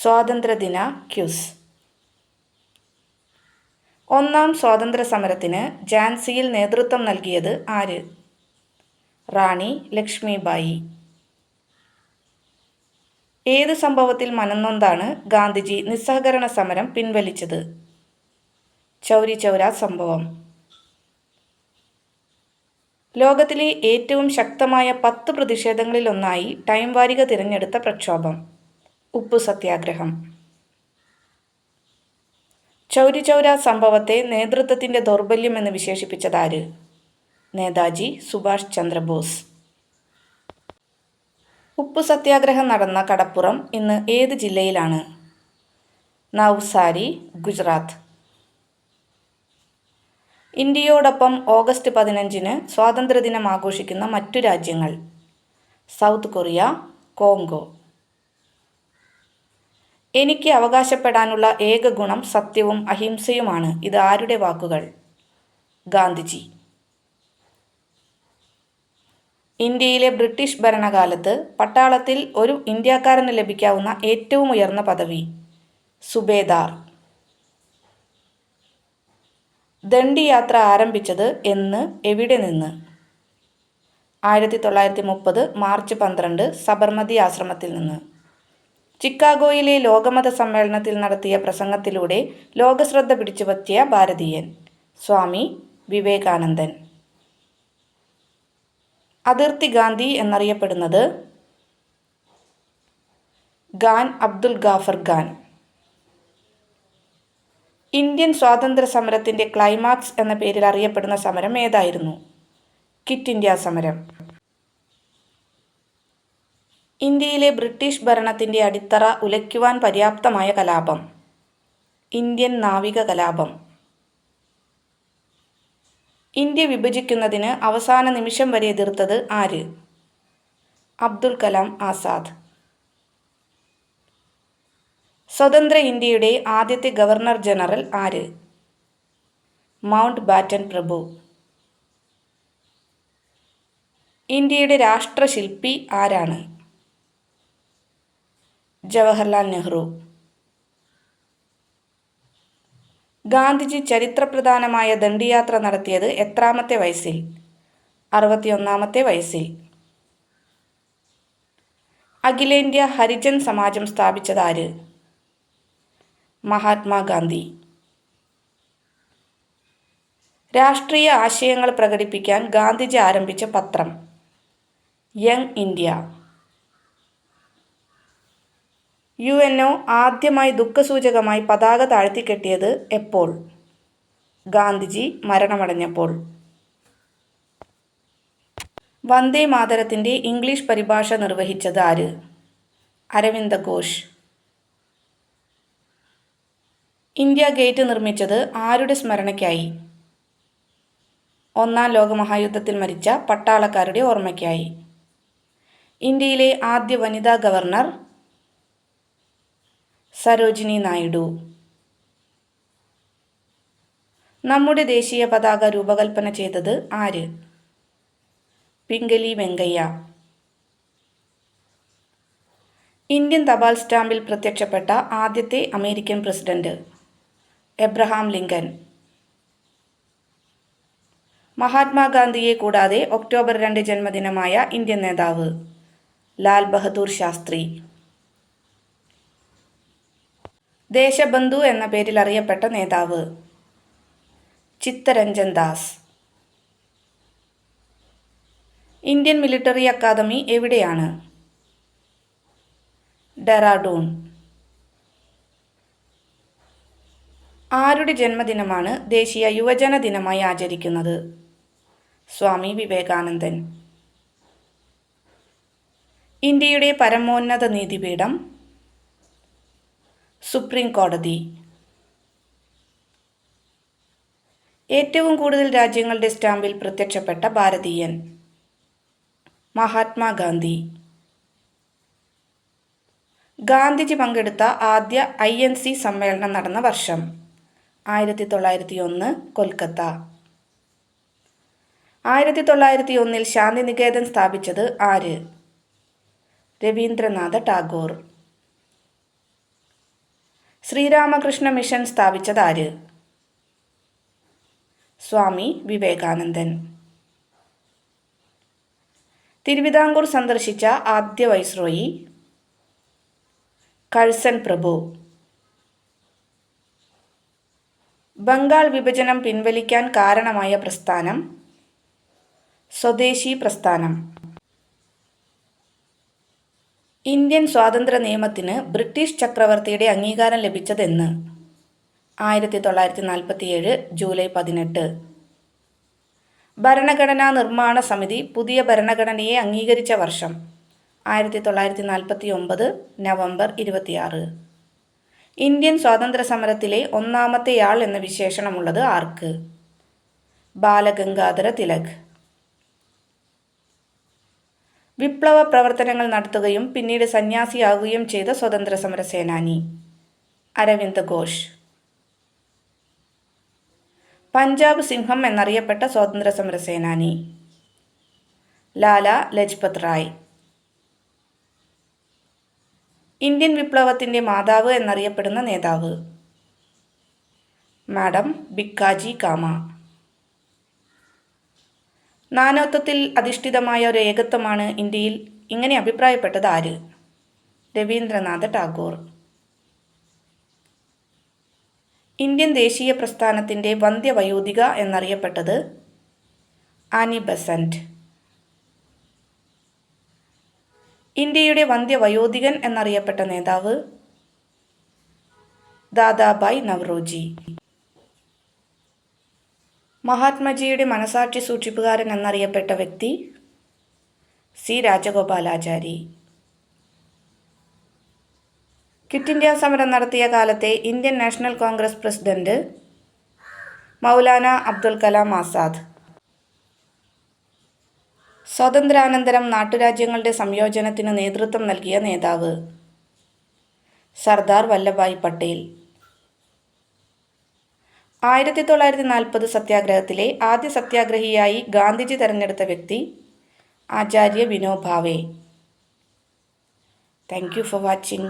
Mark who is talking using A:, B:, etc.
A: സ്വാതന്ത്ര്യദിന ക്യൂസ്. ഒന്നാം സ്വാതന്ത്ര്യ സമരത്തിന് ഝാൻസിയിൽ നേതൃത്വം നൽകിയത് ആര്? റാണി ലക്ഷ്മിബായി. ഏത് സംഭവത്തിൽ മനന്നൊന്താണ് ഗാന്ധിജി നിസ്സഹകരണ സമരം പിൻവലിച്ചത്? ചൗരി ചൗര സംഭവം. ലോകത്തിലെ ഏറ്റവും ശക്തമായ പത്ത് പ്രതിഷേധങ്ങളിലൊന്നായി ടൈം വാരിക തിരഞ്ഞെടുത്ത പ്രക്ഷോഭം. ഉപ്പു സത്യാഗ്രഹം. ചൗരി ചൗര സംഭവത്തെ നേതൃത്വത്തിന്റെ ദൗർബല്യം എന്ന് വിശേഷിപ്പിച്ചതാര്? നേതാജി സുഭാഷ് ചന്ദ്രബോസ്. ഉപ്പു സത്യാഗ്രഹം നടന്ന കടപ്പുറം ഇന്ന് ഏത് ജില്ലയിലാണ്? നവ്സാരി ഗുജറാത്ത്. ഇന്ത്യയോടൊപ്പം ഓഗസ്റ്റ് പതിനഞ്ചിന് സ്വാതന്ത്ര്യദിനം ആഘോഷിക്കുന്ന മറ്റു രാജ്യങ്ങൾ. South Korea Congo. എനിക്ക് അവകാശപ്പെടാനുള്ള ഏക ഗുണം സത്യവും അഹിംസയുമാണ്. ഇത് ആരുടെ വാക്കുകൾ? ഗാന്ധിജി. ഇന്ത്യയിലെ ബ്രിട്ടീഷ് ഭരണകാലത്ത് പട്ടാളത്തിൽ ഒരു ഇന്ത്യക്കാരന് ലഭിക്കാവുന്ന ഏറ്റവും ഉയർന്ന പദവി സുബേദാർ. ദണ്ഡി യാത്ര ആരംഭിച്ചത് എന്ന് എവിടെ നിന്ന്? ആയിരത്തി തൊള്ളായിരത്തി മുപ്പത് മാർച്ച് പന്ത്രണ്ട് സബർമതി ആശ്രമത്തിൽ നിന്ന്. ചിക്കാഗോയിലെ ലോകമത സമ്മേളനത്തിൽ നടത്തിയ പ്രസംഗത്തിലൂടെ ലോകശ്രദ്ധ പിടിച്ചുപറ്റിയ ഭാരതീയൻ സ്വാമി വിവേകാനന്ദൻ. അതിർത്തി ഗാന്ധി എന്നറിയപ്പെടുന്നത് ഖാൻ അബ്ദുൽ ഗാഫർ ഖാൻ. ഇന്ത്യൻ സ്വാതന്ത്ര്യ സമരത്തിന്റെ ക്ലൈമാക്സ് എന്ന പേരിൽ അറിയപ്പെടുന്ന സമരം ഏതായിരുന്നു? കിറ്റ് ഇന്ത്യ സമരം. ഇന്ത്യയിലെ ബ്രിട്ടീഷ് ഭരണത്തിന്റെ അടിത്തറ ഉലയ്ക്കുവാൻ പര്യാപ്തമായ കലാപം. ഇന്ത്യൻ നാവിക കലാപം. ഇന്ത്യ വിഭജിക്കുന്നതിന് അവസാന നിമിഷം വരെ എതിർത്തത് ആര്? അബ്ദുൽ കലാം ആസാദ്. സ്വതന്ത്ര ഇന്ത്യയുടെ ആദ്യത്തെ ഗവർണർ ജനറൽ ആര്? മൗണ്ട് ബാറ്റൻ പ്രഭു. ഇന്ത്യയുടെ രാഷ്ട്രശില്പി ആരാണ്? ജവഹർലാൽ നെഹ്റു. ഗാന്ധിജി ചരിത്രപ്രധാനമായ ദണ്ഡിയാത്ര നടത്തിയത് എത്രാമത്തെ വയസ്സിൽ? അറുപത്തിയൊന്നാമത്തെ വയസ്സിൽ. അഖിലേന്ത്യാ ഹരിജൻ സമാജം സ്ഥാപിച്ചതാര് മഹാത്മാഗാന്ധി. രാഷ്ട്രീയ ആശയങ്ങൾ പ്രകടിപ്പിക്കാൻ ഗാന്ധിജി ആരംഭിച്ച പത്രം. Young India. U N O ആദ്യമായി ദുഃഖസൂചകമായി പതാക താഴ്ത്തിക്കെട്ടിയത് എപ്പോൾ? ഗാന്ധിജി മരണമടഞ്ഞപ്പോൾ. വന്ദേ മാതരത്തിന്റെ ഇംഗ്ലീഷ് പരിഭാഷ നിർവഹിച്ചത് ആര്? അരവിന്ദ ഘോഷ്. ഇന്ത്യ ഗേറ്റ് നിർമ്മിച്ചത് ആരുടെ സ്മരണയ്ക്കായി? ഒന്നാം ലോകമഹായുദ്ധത്തിൽ മരിച്ച പട്ടാളക്കാരുടെ ഓർമ്മയ്ക്കായി. ഇന്ത്യയിലെ ആദ്യ വനിതാ ഗവർണർ സരോജിനി നായിഡു. നമ്മുടെ ദേശീയ പതാക രൂപകൽപ്പന ചെയ്തത് ആര്? പിംഗലി വെങ്കയ്യ. ഇന്ത്യൻ തപാൽ സ്റ്റാമ്പിൽ പ്രത്യക്ഷപ്പെട്ട ആദ്യത്തെ അമേരിക്കൻ പ്രസിഡന്റ് എബ്രഹാം ലിങ്കൻ. മഹാത്മാഗാന്ധിയെ കൂടാതെ ഒക്ടോബർ രണ്ട് ജന്മദിനമായ ഇന്ത്യൻ നേതാവ് ലാൽ ബഹദൂർ ശാസ്ത്രി. ദേശബന്ധു എന്ന പേരിൽ അറിയപ്പെട്ട നേതാവ്. Chittaranjan Das. Indian military academy എവിടെയാണ്? ഡെറാഡൂൺ. ആരുടെ ജന്മദിനമാണ് ദേശീയ യുവജന ദിനമായി ആചരിക്കുന്നത്? സ്വാമി വിവേകാനന്ദൻ. ഇന്ത്യയുടെ പരമോന്നത നീതിപീഠം സുപ്രീം കോടതി. ഏറ്റവും കൂടുതൽ രാജ്യങ്ങളുടെ സ്റ്റാമ്പിൽ പ്രത്യക്ഷപ്പെട്ട ഭാരതീയൻ മഹാത്മാഗാന്ധി ഗാന്ധിജി പങ്കെടുത്ത ആദ്യ ഐ എൻ സി സമ്മേളനം നടന്ന വർഷം ആയിരത്തി തൊള്ളായിരത്തി ഒന്ന് കൊൽക്കത്ത. ആയിരത്തി തൊള്ളായിരത്തി ഒന്നിൽ ശാന്തിനികേതൻ സ്ഥാപിച്ചത് ആര്? രവീന്ദ്രനാഥ ടാഗോർ. ശ്രീരാമകൃഷ്ണ മിഷൻ സ്ഥാപിച്ചതാര്? സ്വാമി വിവേകാനന്ദൻ. തിരുവിതാംകൂർ സന്ദർശിച്ച ആദ്യ വൈസ്രോയി കഴ്സൻ പ്രഭു. ബംഗാൾ വിഭജനം പിൻവലിക്കാൻ കാരണമായ പ്രസ്ഥാനം സ്വദേശി പ്രസ്ഥാനം. ഇന്ത്യൻ സ്വാതന്ത്ര്യ നിയമത്തിന് ബ്രിട്ടീഷ് ചക്രവർത്തിയുടെ അംഗീകാരം ലഭിച്ചതെന്ന് ആയിരത്തി തൊള്ളായിരത്തി നാൽപ്പത്തിയേഴ് ജൂലൈ പതിനെട്ട്. ഭരണഘടനാ നിർമ്മാണ സമിതി പുതിയ ഭരണഘടനയെ അംഗീകരിച്ച വർഷം ആയിരത്തി തൊള്ളായിരത്തി നാൽപ്പത്തി ഒമ്പത് നവംബർ ഇരുപത്തിയാറ്. ഇന്ത്യൻ സ്വാതന്ത്ര്യ സമരത്തിലെ ഒന്നാമത്തെയാൾ എന്ന വിശേഷണമുള്ളത് ആർക്ക്? ബാലഗംഗാധര തിലക്. വിപ്ലവ പ്രവർത്തനങ്ങൾ നടത്തുകയും പിന്നീട് സന്യാസിയാകുകയും ചെയ്ത സ്വതന്ത്ര സമര സേനാനി അരവിന്ദ് ഘോഷ്. പഞ്ചാബ് സിംഹം എന്നറിയപ്പെട്ട സ്വാതന്ത്ര്യ സമര സേനാനി ലാല ലജ്പത് റായ്. ഇന്ത്യൻ വിപ്ലവത്തിന്റെ മാതാവ് എന്നറിയപ്പെടുന്ന നേതാവ്. മാഡം ബിക്കാജി കാമ. നാനാത്വത്തിൽ അധിഷ്ഠിതമായ ഒരു ഏകത്വമാണ് ഇന്ത്യയിൽ ഇങ്ങനെ അഭിപ്രായപ്പെട്ടത് ആര്? രവീന്ദ്രനാഥ ടാഗോർ. ഇന്ത്യൻ ദേശീയ പ്രസ്ഥാനത്തിന്റെ വന്ധ്യവയോധിക എന്നറിയപ്പെട്ടത് ആനി ബസന്റ്. ഇന്ത്യയുടെ വന്ധ്യവയോധികൻ എന്നറിയപ്പെട്ട നേതാവ് ദാദാബായ് നവറോജി. മഹാത്മജിയുടെ മനസാക്ഷി സൂക്ഷിപ്പുകാരൻ എന്നറിയപ്പെട്ട വ്യക്തി സി രാജഗോപാലാചാരി. ക്വിറ്റ് ഇന്ത്യ സമരം നടത്തിയ കാലത്തെ Indian National Congress president Maulana Abdul Kalam Azad. സ്വാതന്ത്ര്യാനന്തരം നാട്ടുരാജ്യങ്ങളുടെ സംയോജനത്തിന് നേതൃത്വം നൽകിയ നേതാവ് സർദാർ വല്ലഭായ് പട്ടേൽ. ആയിരത്തി തൊള്ളായിരത്തി നാൽപ്പത് സത്യാഗ്രഹത്തിലെ ആദ്യ സത്യാഗ്രഹിയായി ഗാന്ധിജി തെരഞ്ഞെടുത്ത വ്യക്തി Acharya Vinoba Bhave thank you for watching